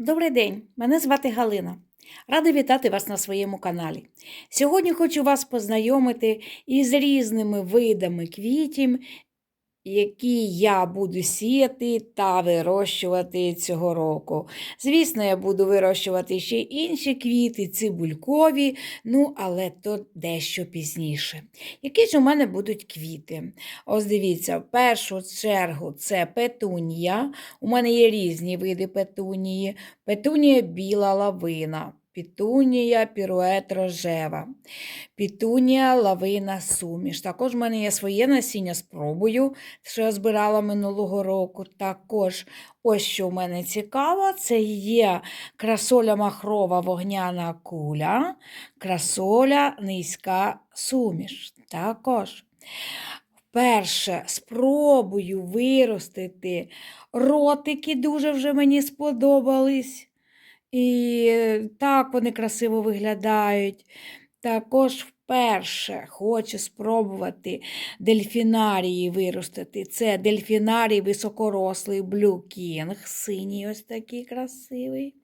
Добрий день, мене звати Галина. Рада вітати вас на своєму каналі. Сьогодні хочу вас познайомити із різними видами квітів, які я буду сіяти та вирощувати цього року. Звісно, я буду вирощувати ще інші квіти, цибулькові, ну, але то дещо пізніше. Які ж у мене будуть квіти? Ось дивіться, в першу чергу це петунія. У мене є різні види петунії. Петунія біла лавина, петунія пірует рожева, петунія лавина суміш. Також в мене є своє насіння, спробую, що я збирала минулого року. Також ось що в мене цікаво, це є красоля махрова вогняна куля, красоля низька суміш. Також. Вперше спробую виростити ротики, дуже вже мені сподобались. І так вони красиво виглядають. Також вперше хочу спробувати дельфінарії виростити. Це дельфінарій високорослий Blue King, синій ось такий красивий.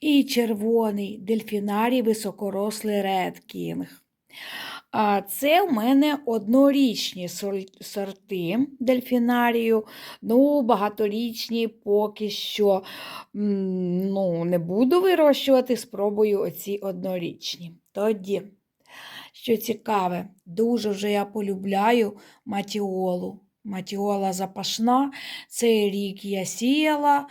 І червоний дельфінарій високорослий Red King. А це в мене однорічні сорти дельфінарію. Ну, багаторічні поки що ну, не буду вирощувати, спробую оці однорічні. Тоді, що цікаве, дуже вже я полюбляю матіолу. Матіола запашна. Цей рік я сіяла.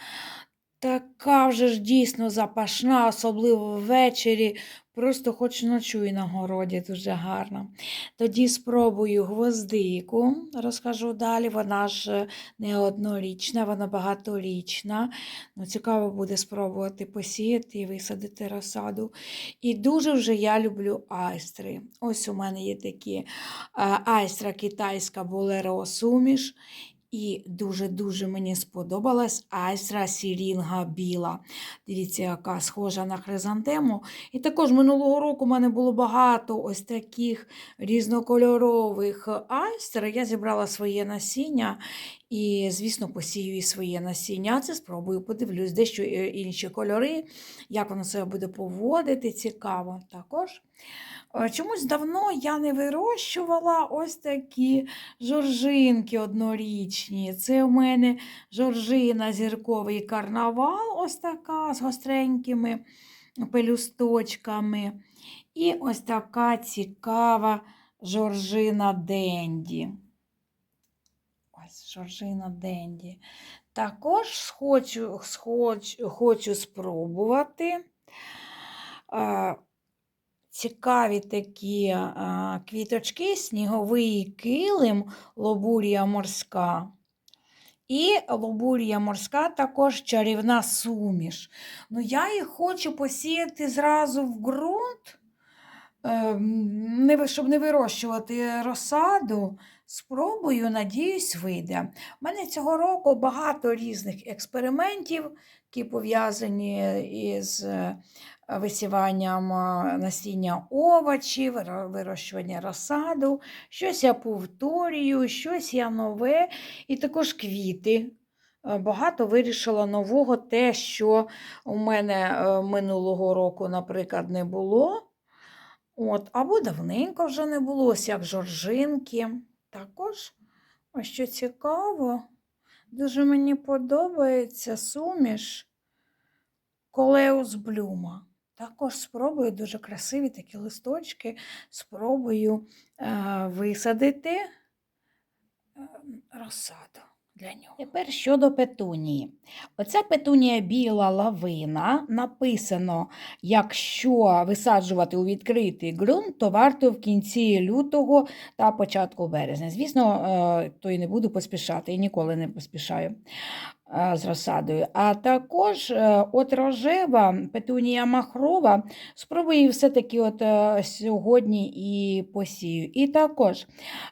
Така вже ж дійсно запашна, особливо ввечері. Просто хоч ночуй на городі, дуже гарно. Тоді спробую гвоздику, розкажу далі. Вона ж не однорічна, вона багаторічна. Ну, цікаво буде спробувати посіяти і висадити розсаду. І дуже вже я люблю айстри. Ось у мене є такі айстра китайська болеро суміш. І дуже-дуже мені сподобалась айстра сірінга біла. Дивіться, яка схожа на хризантему. І також минулого року в мене було багато ось таких різнокольорових айстер. Я зібрала своє насіння і, звісно, посію і своє насіння. Це спробую, подивлюсь, дещо е, інші кольори, як воно себе буде поводити, цікаво. Також е, чомусь давно я не вирощувала ось такі жоржинки однорічні. Це у мене жоржина зірковий карнавал, ось така з гостренькими пелюсточками. І ось така цікава жоржина Денді. Жоржина Денді. Також хочу, хочу, хочу спробувати. А, Цікаві такі а, квіточки, сніговий килим, лобурія морська. І лобурія морська також чарівна суміш. Ну, я їх хочу посіяти зразу в ґрунт, ем, щоб не вирощувати розсаду. Спробую, надіюсь, вийде. У мене цього року багато різних експериментів, які пов'язані із е, висіванням е, насіння овочів, ро- вирощування розсаду. Щось я повторюю, щось я нове, і також квіти. Е, Багато вирішила нового, те, що у мене е, минулого року, наприклад, не було. От, або давненько вже не було, як жоржинки. Також, ось що цікаво, дуже мені подобається суміш Колеус Блюма. Також спробую дуже красиві такі листочки. Спробую е, висадити е, розсаду для нього. Тепер щодо петунії. Оця петунія біла лавина написано, якщо висаджувати у відкритий ґрунт, то варто в кінці лютого та початку березня. Звісно, е, то і не буду поспішати, і ніколи не поспішаю з розсадою. А також е, от рожева петунія махрова, спробую її все-таки от е, сьогодні і посію. І також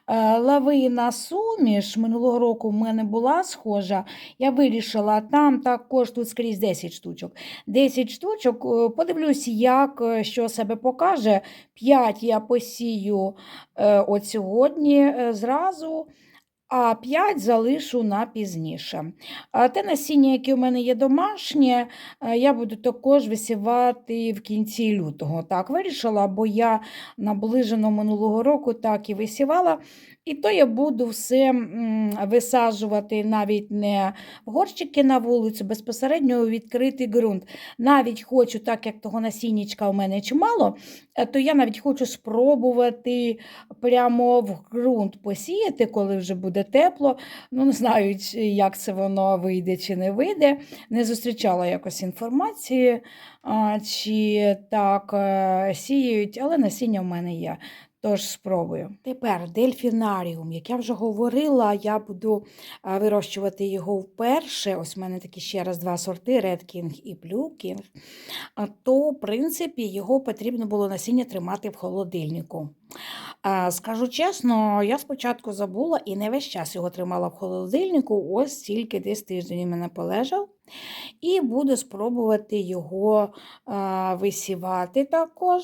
е, лавина суміш минулого року в мене була схожа. Я вирішила там також тут скрізь 10 штучок. 10 штучок, подивлюсь, як що себе покаже. 5 я посію от сьогодні зразу. А 5 залишу на пізніше. А те насіння, яке у мене є домашнє, е, я буду також висівати в кінці лютого. Так, вирішила, бо я наближено минулого року так і висівала. І то я буду все висаджувати навіть не в горщики на вулицю, безпосередньо у відкритий ґрунт. Навіть хочу, так як того насіннячка у мене чимало, е, то я навіть хочу спробувати прямо в ґрунт посіяти, коли вже буде тепло. Ну, не знаю, як це воно вийде чи не вийде. Не зустрічала якось інформації, чи так е, сіють, але насіння в мене є. Тож спробую. Тепер дельфінаріум. Як я вже говорила, я буду вирощувати його вперше. Ось в мене такі ще раз два сорти Red King і Blue King. То, в принципі, його потрібно було насіння тримати в холодильнику. Скажу чесно, я спочатку забула і не весь час його тримала в холодильнику, ось тільки десь тиждень у мене полежав. І буду спробувати його висівати також.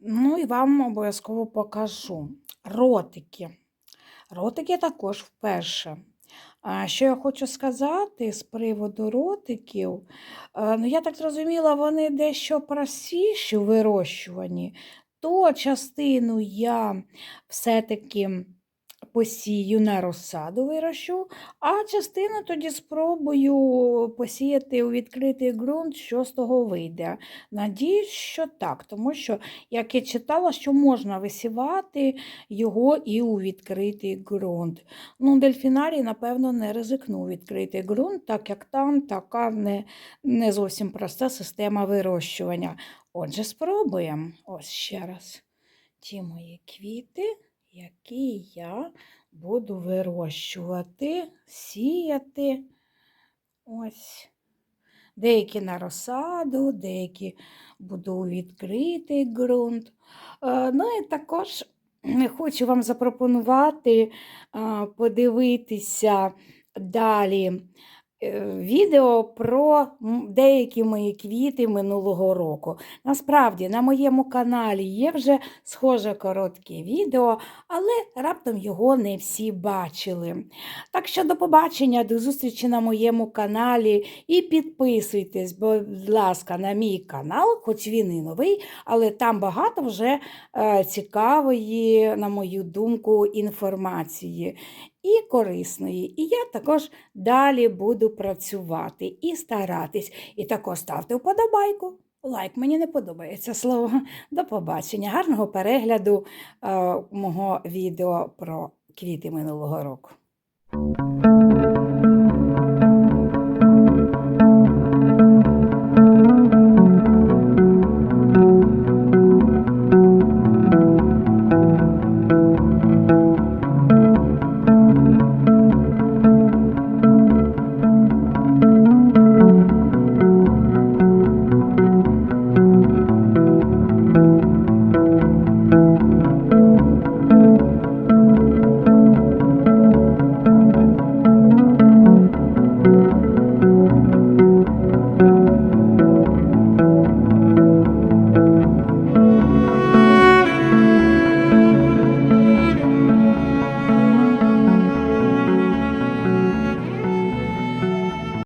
Ну і вам обов'язково покажу. Ротики. Ротики також вперше. А що я хочу сказати з приводу ротиків, ну я так зрозуміла, вони дещо простіші вирощувані, то частину я все-таки посію на розсаду вирощу, а частину тоді спробую посіяти у відкритий ґрунт, що з того вийде. Надіюсь, що так, тому що, як я читала, що можна висівати його і у відкритий ґрунт. Ну, дельфінарій, напевно, не ризикнув відкритий ґрунт, так як там така не, не зовсім проста система вирощування. Отже, спробуємо. Ось ще раз. Ті мої квіти, які я буду вирощувати, сіяти. Ось. Деякі на розсаду, деякі буду відкритий ґрунт. Е, Ну і також хочу вам запропонувати подивитися далі відео про деякі мої квіти минулого року. Насправді, на моєму каналі є вже схоже коротке відео, але раптом його не всі бачили. Так що до побачення, до зустрічі на моєму каналі і підписуйтесь, будь ласка, на мій канал, хоч він і новий, але там багато вже е, цікавої, на мою думку, інформації і корисної. І я також далі буду працювати і старатись. І також ставте вподобайку. Лайк мені не подобається слово. До побачення. Гарного перегляду е, мого відео про квіти минулого року.